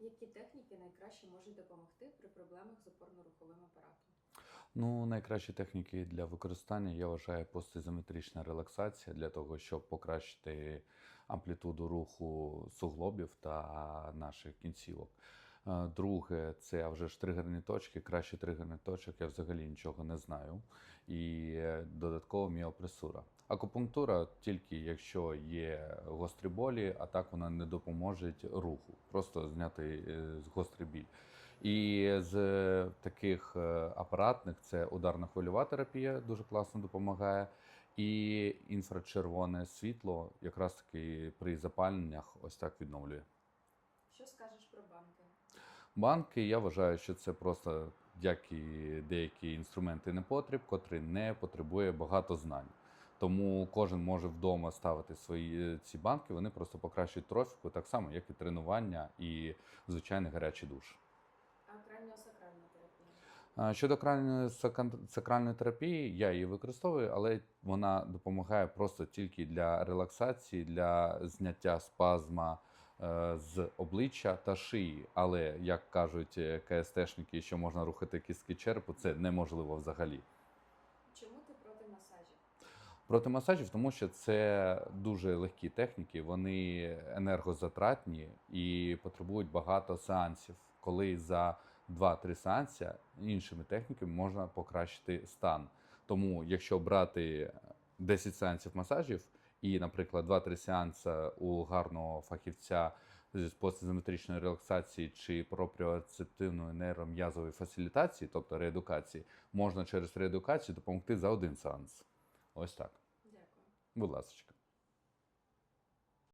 Які техніки найкраще можуть допомогти при проблемах з опорно-руховим апаратом? Ну, найкращі техніки для використання я вважаю постизометрична релаксація для того, щоб покращити амплітуду руху суглобів та наших кінцівок. Друге, це вже ж тригерні точки. Краще тригерних точок я взагалі нічого не знаю. І е, додатково міопресура. Акупунктура тільки якщо є гострі болі, а так вона не допоможе руху, просто зняти е, гострий біль. І з таких е, апаратних це ударна хвильова терапія дуже класно допомагає. І інфрачервоне світло якраз таки при запаленнях ось так відновлює. Що скажеш про банки? Банки, я вважаю, що це просто як і деякі інструменти непотріб, котрі не потребує багато знань. Тому кожен може вдома ставити свої е, ці банки, вони просто покращують трофіку, так само, як і тренування і звичайний гарячий душ. А краніосакральна терапія? Щодо крайньої сакральної терапії, я її використовую, але вона допомагає просто тільки для релаксації, для зняття спазма з обличчя та шиї. Але як кажуть е, КСТшники, що можна рухати кістки черепу, це неможливо взагалі. Чому ти проти масажів? Проти масажів, тому що це дуже легкі техніки, вони енергозатратні і потребують багато сеансів, коли за 2-3 сеанси іншими техніками можна покращити стан. Тому, якщо брати 10 сеансів масажів і, наприклад, 2-3 сеанси у гарного фахівця з постізометричної релаксації чи пропріоцептивної нейром'язової фасилітації, тобто реедукації, можна через реедукацію допомогти за один сеанс. Ось так. Дякую. Будь ласка.